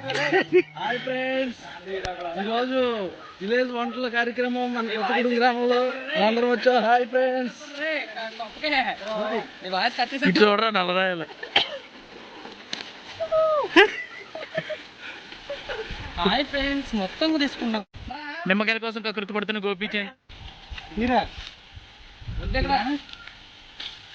Hi friends ఈరోజు village వంటల కార్యక్రమం మన కొత్తగూడెం గ్రామంలో అందరం వచ్చాం. హాయ్ ఫ్రెండ్స్ ఇటు చూడరా నల్లరాయలు. హాయ్ ఫ్రెండ్స్ మొత్తం తీసుకున్నాం నిమ్మకాయల కోసం కకృతి పడుతున్న గోపీచే మూసుకొచ్చేలా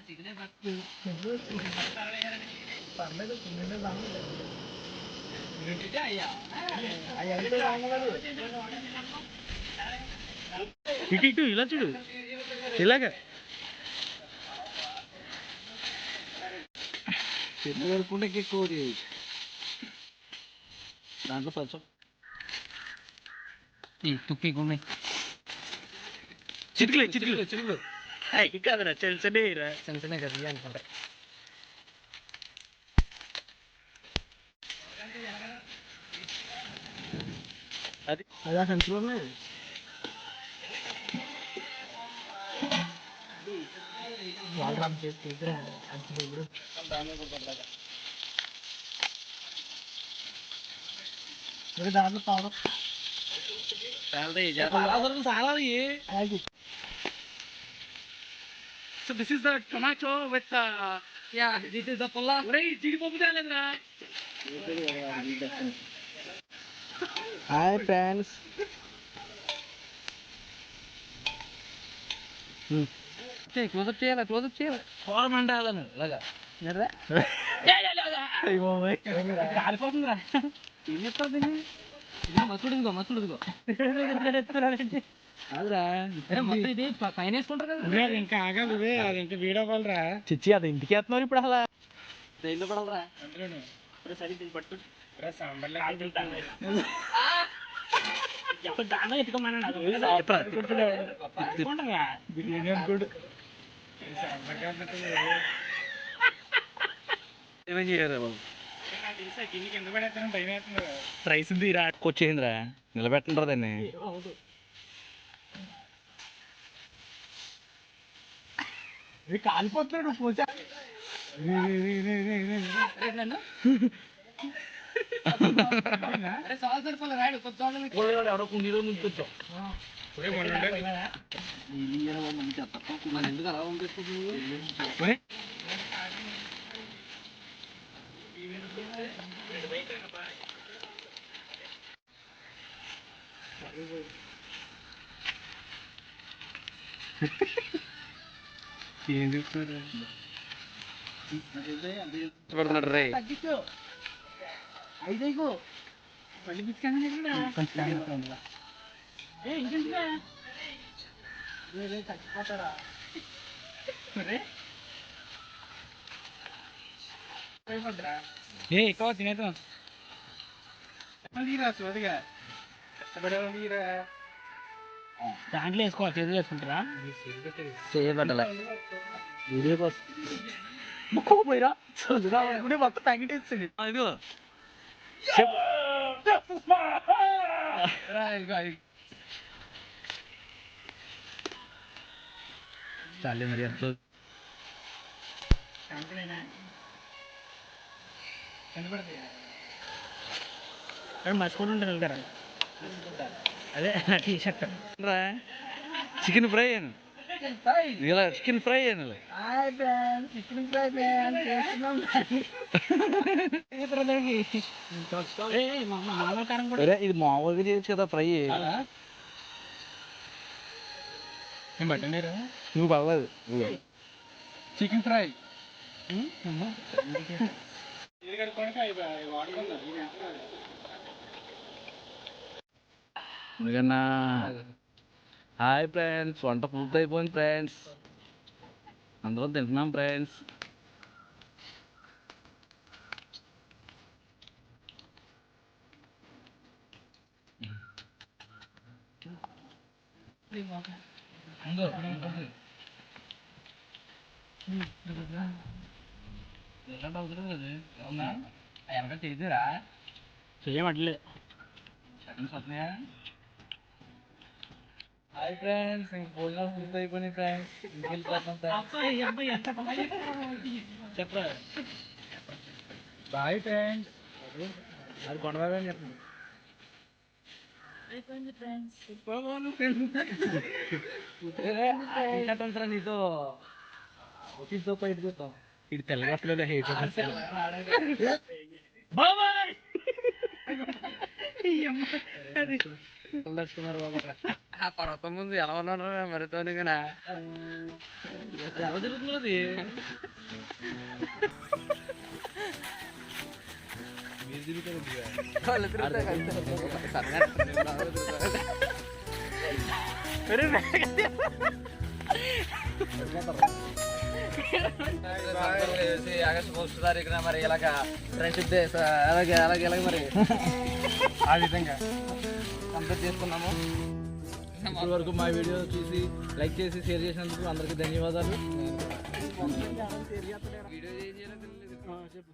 వచ్చేది ఇటు ఇటు ఇలా చూడు. ఇలాగా. చిన్న కలుపుకుంటే ఎక్కువ దాంట్లో పచ్చం. తుక్కి ఉన్నాయి చిటికలే చిటికలు. చిటికలు అయ్యి కాదురా తెలిసనే రా చిన్న చిన్న కదా అనుకుంటా అది అదా సంచులోనే వాళ్ళు రమ్ చేసి తీద్దురా అంతే ఇప్పుడు దాంట్లో పవర్ అసలు చాలా so this is the tomato with yeah this is the పుల్ల ఒరేయ్ జీడిపప్పు తేలేదురా హాయ్ ఫ్రెండ్స్ క్లోజప్ చేయాలి క్లోజప్ చేయాలి? ఫోరం అండాలను ఇలాగా. కాలిపోతుందిరా ఏం చెప్తావు దీన్ని? ఇదిగో మసూడు ఇదిగో మసూడు ఇదిగో అదిరా ఏ, మొత్తం ఇది ప- పైన వేసుకుంటారు కదా అది ఇంకా ఆగాలి ఇవే, అది ఇంకా వీడియో కాల్ రా చిచ్చి అది ఇంటికి వేస్తున్నారు ఇప్పుడు అసలు దేనిలో పడాలరా ఏమేం చేయరా బాబు రైస్ తీరా? వచ్చేసిందిరా నిలబెట్టండి దాన్ని. కాలిపోతున్నాడు పూజ. ఎవరో కుండీలో మన ఎందుకు అలా పంపిస్తుంది ఏం చెప్తున్నారు పడుతున్నాడు రే తగ్గించు ఐదేకు మళ్ళీ పిచ్చుకానే ఏ ఇంకేంటిరా చచ్చిపోతారా ఏ ఎక్కువ తినేద్దాం తీరా సుమతిగా దాంట్లో వేసుకోవాలి చేతులు వేసుకుంటారా చేయబట్టాల వీడియో కోసం ముక్కోపోయిరా చదువురా మొత్తం తగ్గిటేస్తుంది ఇదిగో చాలే మరి అట్లా మర్చిపోయి ఉంటారు కదా అదే టీ షర్ట్ రా. చికెన్ ఫ్రై అను ఇలా చికెన్ ఫ్రై అను చికెన్ ఫ్రై చేస్తున్నాం. ఇది మామూలుగా చేయొచ్చు కదా ఫ్రై. నువ్వు పర్లేదు చికెన్ ఫ్రై. ఎందుకన్నా హాయ్ ఫ్రెండ్స్ వంట పూర్తయిపోయింది ఫ్రెండ్స్. అందరం తింటున్నాం ఫ్రెండ్స్. చేద్దారా చేయమట్లే. హాయ్ ఫ్రెండ్స్ ఇంక భోజనాలు పూర్తి అయిపోయినాయి ఫ్రెండ్స్ చెప్పరా బాయ్ ఫ్రెండ్స్ అది కొండబాబు చెప్పండి ఫ్రెండ్స్ నీతో నీతో చూస్తాం ఇది తెల్లగా ఆ పర్వతం ముందు ఎలా ఉన్నాను మరితోని కదా ఎలా జరుగుతున్నది ఆగస్టు ఫస్ట్ తారీఖున మరి ఇలాగ ఫ్రెండ్షిప్ డే అలాగే అలాగే అలాగే మరి ఆ విధంగా కంప్లీట్ చేసుకున్నాము ఇప్పటి వరకు మా వీడియో చూసి లైక్ చేసి షేర్ చేసినందుకు అందరికీ ధన్యవాదాలు. వీడియో చెప్పు.